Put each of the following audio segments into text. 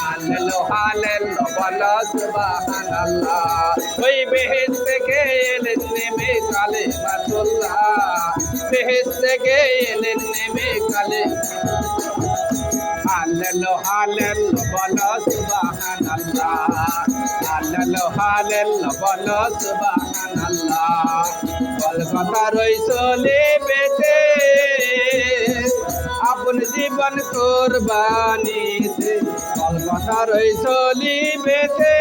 হালেলো হালেলো বলো সুবহানাল্লাহ ওই বেহেস থেকে এলেন নেমে কালে মাতুল্লাহ বেহেস থেকে এলেন নেমে কালে হালেলো হালেলো, বলো সুবহানাল্লাহ। হালেলো হালেলো কোরবানিতে কলকাতার ওই চলি বেঁচে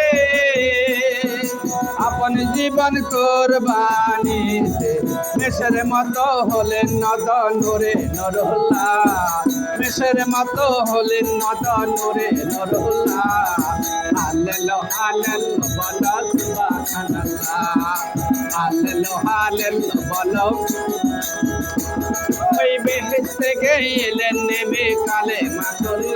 আপন জীবন কোরবানিতে মেষের মতো হলেন নদ নূরে নরহুল্লা মেষের মতো হলেন নদ নূরে নরহুল্লা হালেলো হালেলো, বলো, সুবহানাল্লাহ। হালেলো হালেলো, বলো। ওই বেহেস থেকে এলেন নেমে কালে মাতুল্লাহ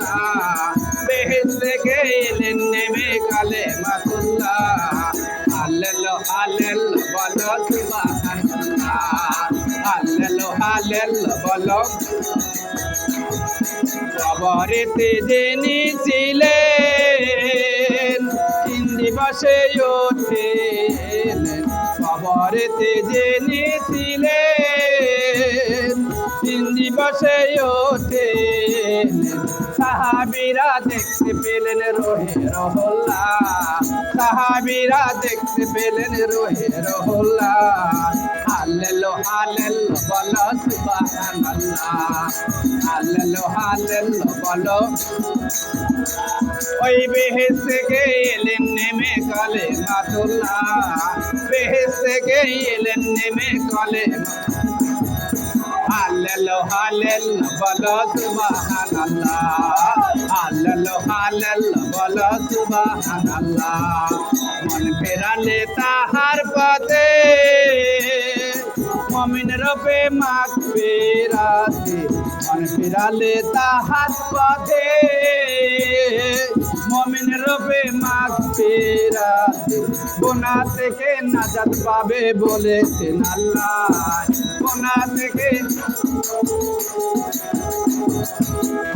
হালেলো বলো হালেলো হালেলো বলো কবরেতে জেনি ছিলেন তিন দিবসে ওঠেন কবরেতে জেনি ছিলেন সাহাবিরা দেখতে পেলেন রোহে রহল্লা। সাহাবিরা দেখতে পেলেন রোহে রহল্লা। হালেলো হালেলো, বলো সুবহানাল্লাহ। হালেলো হালেলো, বলো। ওই বেহেস এলেন নেমে কালে মাতুল্লাহ। বেহেস এলেন নেমে কালে হালেলো হালেলো, বলো সুবহানাল্লাহ। হালেলো হালেলো বলো সুবহানাল্লাহ মন ফেরালে তাহার পথে মমিন রূপে মাখ ফেরাতে মন ফেরালে তাহার পথে মমিন রূপে মাখ ফেরাতে গোনা থেকে নাজাত পাবে বলেছেন আল্লাহ গোনা থেকে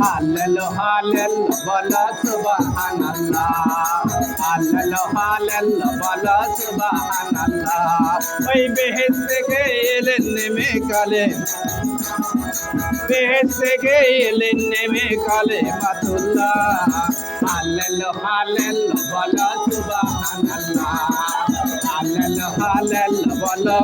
হালেলো হালেলো বলো সুবহানাল্লাহ হালেলো হালেলো বলো সুবহানাল্লাহ ওই বেহেস থেকে এলেন নেমে কালে। বেহেস থেকে এলেন নেমে কালে মাতুল্লাহ। হালেলো হালেলো বলো সুবহানাল্লাহ হালেলো হালেলো বলো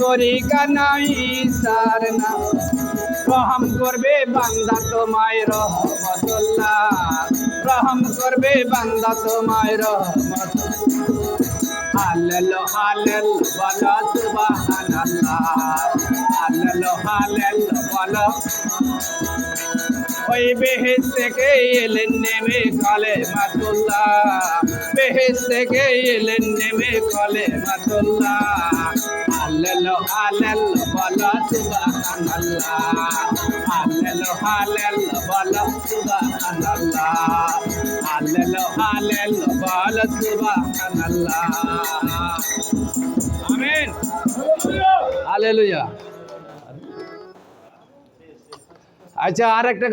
তরিকা নামি সার না রহম করবে বান্দা তোমায় রহমতুল্লাহ। রহম করবে বান্দা তোমায় রহমত হালেলো হালেলো, বলো সুবহানাল্লাহ। হালেলো হালেলো, বলো। ওই বেহেস থেকে এলেন নেমে কলে মাতুল্লাহ বেহেস থেকে এলেন নেমে কলে মাতুল্লাহ হালেলো বল সুবহানাল্লাহ। হালেল, হালেলো বলো সুবহানাল্লাহ। হালেলো হালেলো বলো সুবহানাল্লাহ। আমিন। হালেলুয়া। আচ্ছা আর একটা